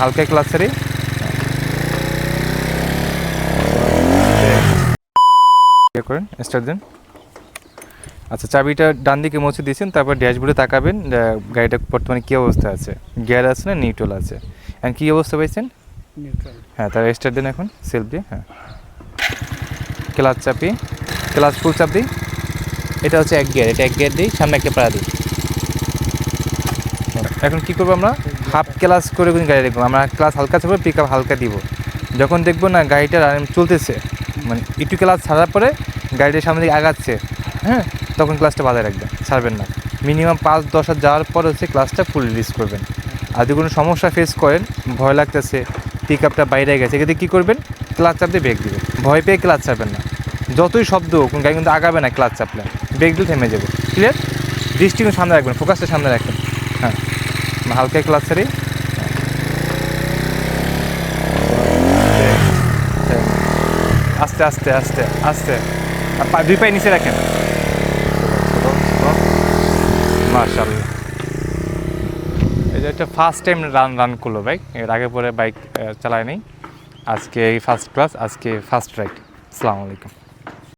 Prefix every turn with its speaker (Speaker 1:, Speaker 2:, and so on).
Speaker 1: হালকা ছাড়ি। ইয়ে করেন স্টার্ট দেন। আচ্ছা চাবিটা ডান দিকে মুছে দিয়েছেন তারপর ড্যাশবোর্ডে তাকাবেন গাড়িটা বর্তমানে কী অবস্থা আছে? গিয়ার আছে না নিউট্রাল আছে? এখন কী অবস্থা পাইছেন? হ্যাঁ তার স্টার্ট দিন এখন সেলফ দিয়ে হ্যাঁ। ক্লাচ চাপি ক্লাচ ফুল চাপ দিই। এটা হচ্ছে এক গিয়ার এটা এক গিয়ার দিই সামনে একটা পাড়া দিই। এখন কি করব আমরা? হাফ ক্লাস করে কিন্তু গাড়ি দেখব। আমরা ক্লাস হালকা চাপবো পিক আপ হালকা দিব। যখন দেখব না গাড়িটা চলতেছে মানে একটু ক্লাস ছাড়ার পরে গাড়িটা সামনে দিকে আগাচ্ছে হ্যাঁ তখন ক্লাসটা বাজায় রাখবেন, ছাড়বেন না। মিনিমাম পাঁচ, দশ হাজার যাওয়ার পর হচ্ছে ক্লাসটা ফুল রিলিজ করবেন। আর যদি কোনো সমস্যা ফেস করেন, ভয় লাগতেছে পিক আপটা বাইরে গেছে এক্ষেত্রে কী করবেন? ক্লাচ চাপ দিয়ে ব্রেক দিবেন। ভয় পেয়ে ক্লাচ চাপবেন না। যতই শব্দ হোক গাড়ি কিন্তু আগাবে না ক্লাচ চাপলে। ব্রেক দিলে থেমে যাবে। ক্লিয়ার দৃষ্টিকোণ সামনে রাখবেন ফোকাসটা সামনে রাখবেন। হ্যাঁ। হালকা ছাড়ি। আস্তে আস্তে আস্তে আস্তে। দুই পায়ে নিচে রাখেন। এই যে একটা ফার্স্ট টাইম রান রান করল বাইক এর আগে পরে বাইক চালায় নেই। আজকে এই ফার্স্ট ক্লাস আজকে ফার্স্ট রাইড আসসালামু আলাইকুম।